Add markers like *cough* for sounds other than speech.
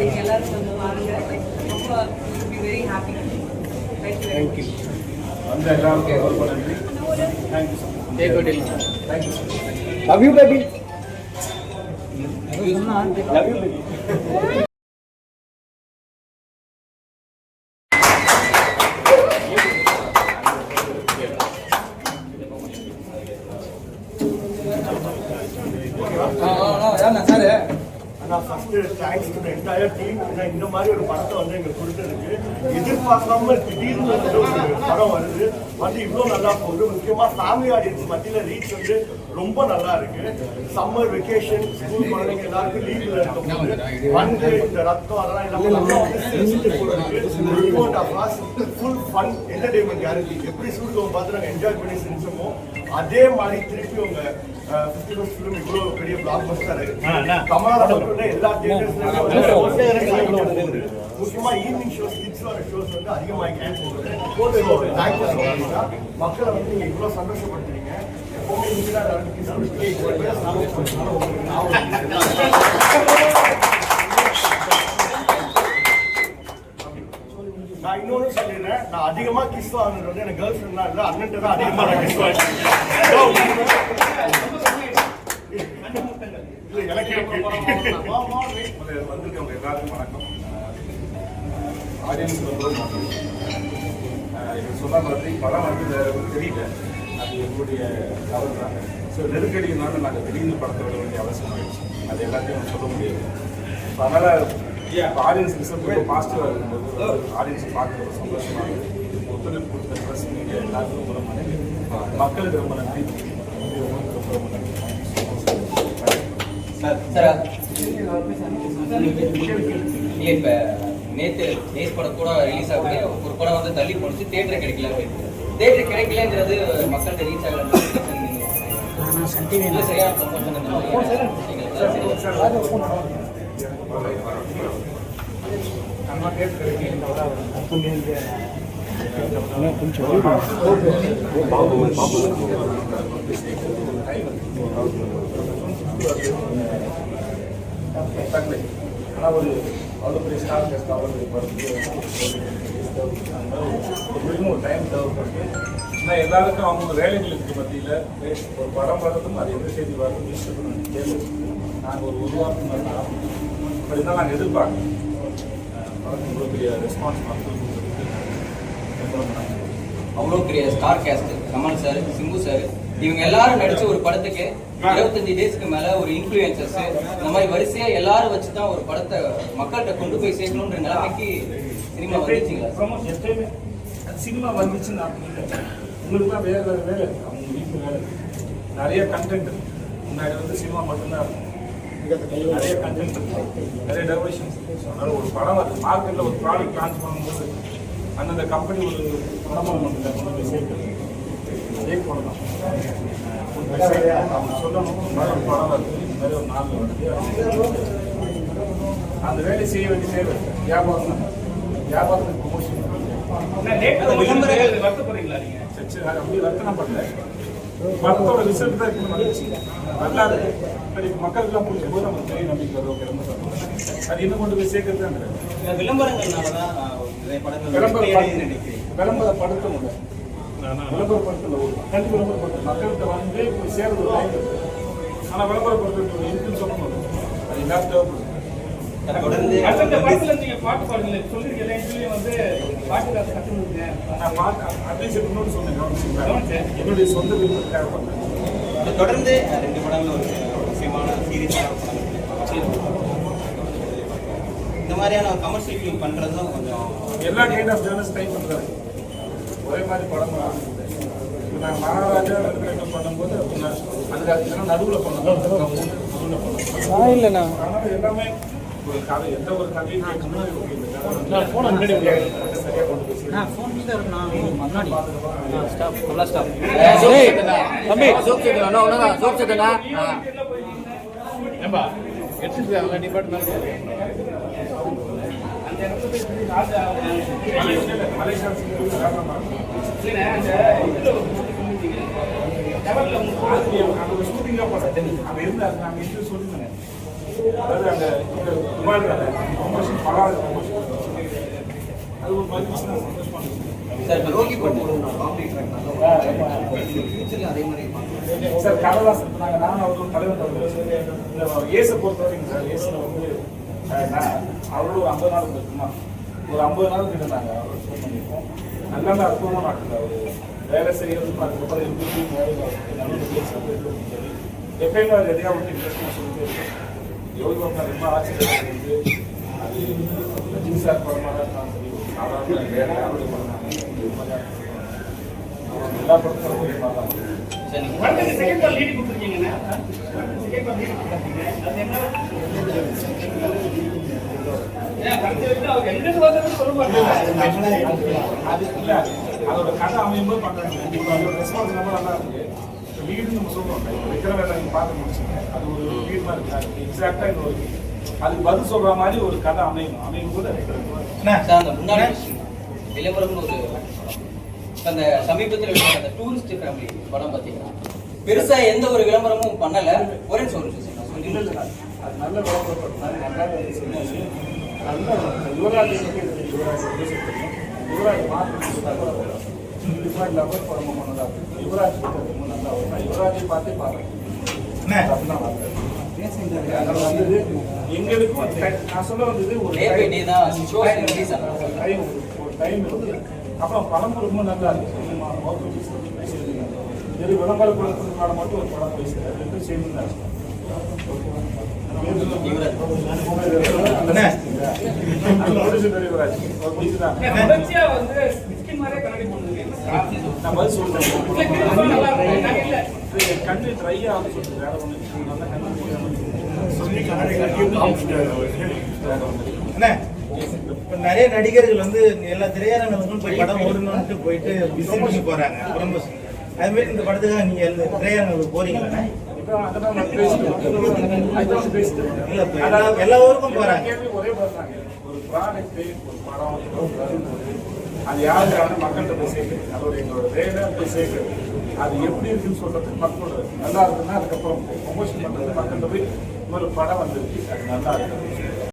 நீங்க எல்லாரும் வந்து பாருங்க ரொம்ப வெரி ஹாப்பி தேங்க்யூ வந்த எல்லாருக்கும் ரொம்ப நன்றி sir sir love you baby love you baby நான் first thanks to entire team இந்த மாதிரி ஒரு படத்தை வந்து எங்களுக்கு கொடுத்ததுக்கு எதிர்பார்க்காம திடீர்னு வந்து ஒரு படம் வருது. வந்து இவ்வளோ நல்லா போகுது. முக்கியமா ஃபேமிலி ஆடியன்ஸ் மத்தியில ரீச் வந்து ரொம்ப நல்லா இருக்கு. சம்மர் வெக்கேஷன் ஸ்கூல் குழந்தைங்க எல்லாருக்கும் லீவ்ல இருக்கும்போது வந்து இந்த ரத்தம் அதெல்லாம் இல்லாம நல்லா வந்து ஃபுல் ஃபன் என்டர்டைன்மெண்ட் கேரண்டி எப்படி சூழ்நிலை பார்த்து நாங்கள் என்ஜாய் பண்ணி சிரிச்சோமோ அதே மாதிரி திருப்பி உங்க ஃபிஃப்டி ஃபர்ஸ்ட் ஃபிலிம் இவ்வளோ பெரிய பிளாக் பஸ்டர் கமலாசன் மட்டும் எல்லா தியேட்டர்ஸ்லையும் முக்கியமா ஈவினிங் ஷோஸ் கிட்ஸ் வர ஷோஸ் வந்து ஸோ மச் மக்களை வந்து நீங்க இவ்வளோ சந்தோஷப்படுத்துறீங்க. எப்பவுமே இவ்வளவு நான் இன்னொன்னு சொல்லிடுறேன். நான் அதிகமா கிஸ் வாங்குறது வந்து எனக்கு கேர்ள் ஃப்ரெண்ட்லாம் இல்ல அண்ணன் தான் அதிகமா நான் கிஸ் முதல்ல *laughs* வந்திருக்கவங்க எல்லாருக்கும் வணக்கம் ஆடியன்ஸ் ரொம்ப நன்றி அஹ் இது சொன்ன மாதிரி படம் வந்து தெரியல அது எங்களுடைய தவறு தான் ஸோ நெருக்கடினால நாங்கள் திடீர்னு படத்தை விட வேண்டிய அவசியம் ஆயிடுச்சு அது எல்லாத்தையும் சொல்ல முடியாது ஸோ அதனால் இப்போ ஆடியன்ஸ் ரிசல்ட் ரொம்ப பாசிட்டிவாக இருக்கும்போது ஆடியன்ஸ் பார்க்க ரொம்ப சந்தோஷமாக இருக்குது ஒத்துழைப்பு கொடுத்த ட்ரெஸ் மீடியா எல்லாத்துக்கும் ரொம்ப நன்றி மக்களுக்கு ரொம்ப நன்றி உங்களுக்கு ரொம்ப ரொம்ப நன்றி இல்ல இப்போ நேற்று நேஸ் படம் கூட ரிலீஸ் ஆகுது ஒரு படம் வந்து தள்ளி போணுச்சு தேட்டர் கிடைக்கல தியேட்டர் கிடைக்கலங்கிறது மக்கள்கிட்ட ரீச் ஆகல. இல்ல சரியா promotion இந்த ஆனால் ஒரு அவ்வளோ பெரிய ஸ்டார் கேஸ்ட் அவ்வளோ பெரிய படத்துக்கு ஒரு டைம் தேவைப்படுது ஆனால் எல்லாருக்கும் அவங்க வேலைகளுக்கு மத்தியில் ஒரு படம் வரதும் அது எந்த செய்தி வரதும் நியூஸ் கேள்வி நாங்கள் ஒரு ஒரு வாரத்துக்கு மேலே அப்படி தான் நாங்கள் எதிர்பார்க்கணும் படத்துக்கு இவ்வளோ பெரிய ரெஸ்பான்ஸ் மக்கள் அவ்வளோ பெரிய star cast Kamal sir Simbu sir இவங்க எல்லாரும் நடிச்ச ஒரு படத்துக்கு இருபத்தஞ்சு டேஸ்க்கு மேல ஒரு இன்ஃபுளுசர்ஸ் இந்த மாதிரி வரிசையா எல்லாரும் வச்சு தான் ஒரு படத்தை மக்கள்கிட்ட கொண்டு போய் சேர்க்கணும்ன்ற நிலைமைக்கு சினிமா வந்துச்சுங்களா? சினிமா வந்துச்சுன்னு உங்களுக்கு இல்லை உங்களுக்குலாம் வேறு வேறு வேலை இருக்கு. அவங்க வீட்டில் வேலை இருக்கு. நிறைய கண்டென்ட் முன்னாடி வந்து சினிமா மட்டும்தான் இருக்கும். நிறைய கண்டென்ட் இருக்கு. நிறைய டெவலப்ஷன்ஸ் அதனால ஒரு படம் அது மார்க்கெட்டில் ஒரு ப்ராடக்ட் லான்ச் பண்ணும்போது அந்தந்த கம்பெனி ஒரு படமாக கொண்டு போய் சேர்க்குறது. அதே போல தான். சொல்லணும். படம் வருது இந்த மாதிரி ஒரு நாள் வருது அந்த வேலை செய்ய வேண்டிய தேவை வியாபாரம் தான். வியாபாரத்துக்கு ப்ரொமோஷன் படத்தோட ரிசல்ட் தான் நல்லா இருக்கு சரி இப்போ மக்களுக்கெல்லாம் பிடிக்கும் போது நமக்கு பெரிய நம்பிக்கை வரும் அது இன்னும் கொண்டு போய் சேர்க்கறது தான் விளம்பரங்கள்னாலதான் நிறைய படங்கள் விளம்பர வெற்றி அடையுதுன்னு விளம்பரப்படுத்தல ஒரு கல்வி விளம்பரப்படுத்த மக்கள்கிட்ட வந்து போய் சேர்றது ஒரு டைம் ஆனால் விளம்பரப்படுத்துறது இருக்குன்னு சொல்ல முடியும் அது எல்லாரும் தேவைப்படுது தொடர்ந்து அந்த படத்துல நீங்க பாட்டு பாடுங்க சொல்லிருக்க எல்லா இடத்துலயும் வந்து பாட்டு காசு கத்துனுங்க நான் பார்த்து அட்லீஸ்ட் இன்னொரு சொன்னேன் என்னுடைய சொந்த விருப்பம் தொடர்ந்து ரெண்டு படங்கள் ஒரு முக்கியமான சீரியஸான இந்த மாதிரியான கமர்ஷியல் ஃபிலிம் பண்ணுறதும் கொஞ்சம் எல்லா கைண்ட் ஆஃப் ஜேர்னல்ஸ் ட்ரை பண்ணுறாங்க ஒரே மாதிரி படம் நாங்கள் மகாராஜா வெங்கடேசன் பண்ணும்போது அதுக்கு அதுக்கு நடுவில் பண்ணோம். நடுவில் பண்ணோம். இல்லைண்ணா. அதனால எல்லாமே ஒரு கதை எந்த ஒரு கதையும் இந்த கதை வந்து சரியா கொண்டு போய் சேர்க்கணும். டேய், தம்பி. நாங்கள் இன்டர்வியூ சொல்லியிருந்தேன் அதாவது அந்த இந்த துபாயில் ப்ரொமோஷன் படம் ப்ரொமோஷன் அது ஒரு மாதிரி விஷயம் சந்தோஷமா இருக்கு. சார் இப்போ ரோகி சார் கமல்ஹாசன். நாங்கள் நானும் அவரும் தலைவர் ஏசை பொறுத்த வரைக்கும் சார் ஏசில் வந்து அவரோட ஒரு ஐம்பது நாள் இருக்குமா ஒரு ஐம்பது நாள் கிட்ட நாங்கள் அவர் ஃபோன் பண்ணியிருக்கோம் நல்ல நல்ல அற்புதமான நாட்டில் அவர். வேலை செய்யறதுக்கு அதுக்கப்புறம் எப்படி எப்பயுமே அவர் எதையா விட்டு இன்ட்ரெஸ்டாக சொல்லிட்டு இருக்கேன் யோகி பாபா ரொம்ப ஆச்சரியம் இருக்கு. அது ரஜினி சார் படமாக இருந்தாலும் சரி சாதாரண வேற யாருடைய படம் எல்லா படத்துக்கும் ஒரே மாதிரி தான் படத்துக்கு செகண்ட் பால் லீடு கொடுத்துருக்கீங்கண்ணா. செகண்ட் லீடு கொடுத்துருக்கீங்க. அது என்ன? அதோட கதை அமையும்போது பண்றாங்க. இப்போ அதோட ரெஸ்பான்ஸ் ரொம்ப நல்லா இருக்கு. லீடு நம்ம சொல்றோம். விக்ரம் வேலை நீங்க பார்த்து முடிச்சுங்க. அது ஒரு லீட் மாதிரி இருக்கு? அதுக்கு எக்ஸாக்டா இந்த ஒரு அதுக்கு பதில் சொல்ற மாதிரி ஒரு கதை அமையணும் அமையும் போது சார் அந்த முன்னாடி விளம்பரம்னு ஒரு அந்த சமீபத்தில் அந்த டூரிஸ்ட் ஃபேமிலி படம் பார்த்தீங்கன்னா பெருசா எந்த ஒரு விளம்பரமும் பண்ணல. ஒரே ஒரு அது நல்ல நல்லா Yuvraj Yuvraj market different level படம் இருக்கு யுவராஜ் நல்லா வரும் நான் யுவராஜை பார்த்தே வந்து எங்களுக்கும் நான் சொல்ல வந்தது ஒரு season. ஒரு டைம் அப்புறம் படம் ரொம்ப நல்லா இருக்கு வெறும் விளம்பர படத்துக்கான மட்டும் ஒரு படம் பேசுகிறேன் ரெண்டும் சேர்ந்து தான்? நான் பதில் சொல்றேன். கண்ணு ட்ரை ஆகுது சொல்லிட்டு வேற ஒன்று கண்ணு இப்போ நிறைய நடிகர்கள் வந்து எல்லா திரையரங்களுக்கும் போய் படம் ஓடணும்னு போயிட்டு பிசினஸ் போறாங்க. ப்ரொமோஷன் அது மாதிரி இந்த படத்துக்காக நீங்க எல்லா திரையரங்களுக்கு போறீங்களா? எல்லா- ஊருக்கும் போறாங்க. ஒரு ஒரு படம் அது யாருக்கான மக்கள்கிட்ட போய் சேர்க்குது அதோட எங்களோட வேலை போய் சேர்க்குது அது எப்படி இருக்குன்னு சொல்றதுக்கு மக்களோட நல்லா இருக்குன்னா அதுக்கப்புறம் ப்ரொமோஷன் பண்றது மக்கள்கிட்ட போய் ஒரு படம் வந்திருக்கு. அது நல்லா இருக்கு